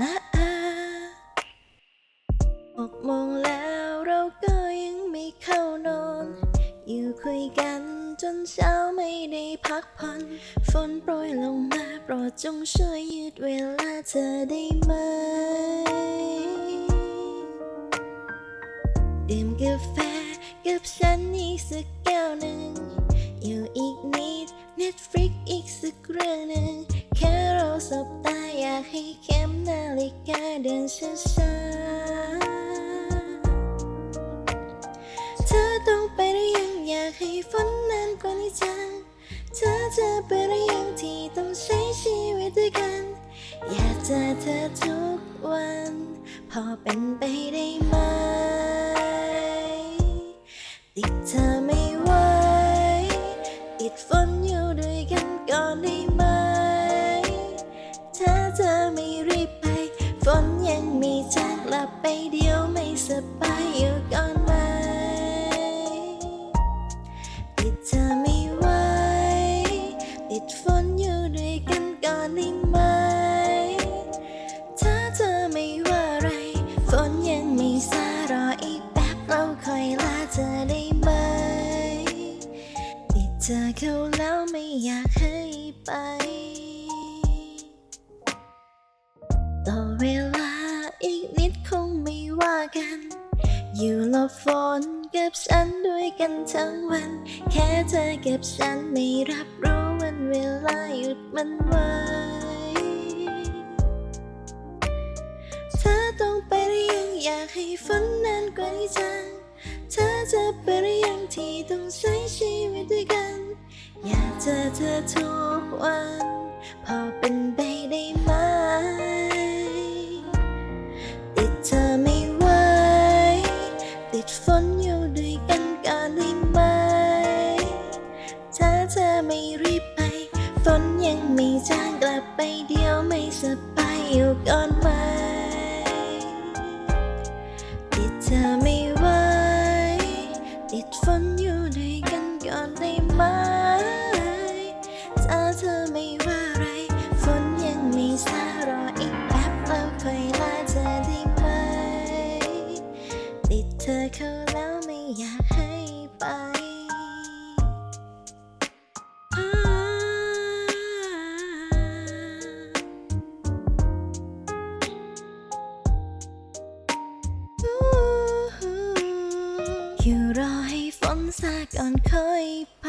นะอาหกโมงแล้วเราก็ยังไม่เข้านอน อยู่คุยกันจนเช้าไม่ได้พักผ่อน ฝนโปรยลงมาโปรดจงช่วยยืดเวลาเธอได้ไหมดื่มกาแฟกับฉันอีกสักแก้วหนึ่ง อยู่อีกนิด Netflix อีกสักเรื่องหนึ่ง บตาอยากให้เข็มนาฬิกาเดินช้าๆเธอต้องไปหรือยังอยากให้ฝนนานกว่านี้จัง เธอจะไปหรือยังที่ต้องใช้ชีวิตด้วยกัน อยากเจอเธอทุกวัน พอเป็นไปได้ไหมติดเธอ ดฝนอยู่ด้วยกันก่อนได้ไหม ถ้าเธอไม่ว่าอะไร ฝนยังไม่ซารออีกแป๊บเราคอยลาเธอได้ไหม ติดเธอเข้าแล้วไม่อยากให้ไป ต่อเวลาอีกนิดคงไม่ว่ากัน อยู่หลบฝนกับฉันด้วยกันทั้งวัน แค่เธอกับฉันไม่รับรู้ ลาหยุดมันไว้ เธอต้องไปหรือยังอยากให้ฝันนานกว่านี้จัง เธอจะไปหรือยังที่ต้องใช้ชีวิตด้วยกัน อยากเจอเธอทุกวัน พอเป็นไปได้ไหม ติดเธอไม่ไหวติดฝนอยู่ ฝนยังไม่จางกลับไปเดียวไม่สบายอยู่ก่อนไหมติดเธอไม่ไหวติดฝนอยู่ด้วยกันก่อนได้ไหมถ้าเธอไม่ว่าไร ฝนยังไม่ซารออีกแป๊บเราค่อยลาเธอได้ไหมติดเธอเข้าแล้วไม่อยากให้ไป อยู่รอให้ฝนซาก่อนค่อยไป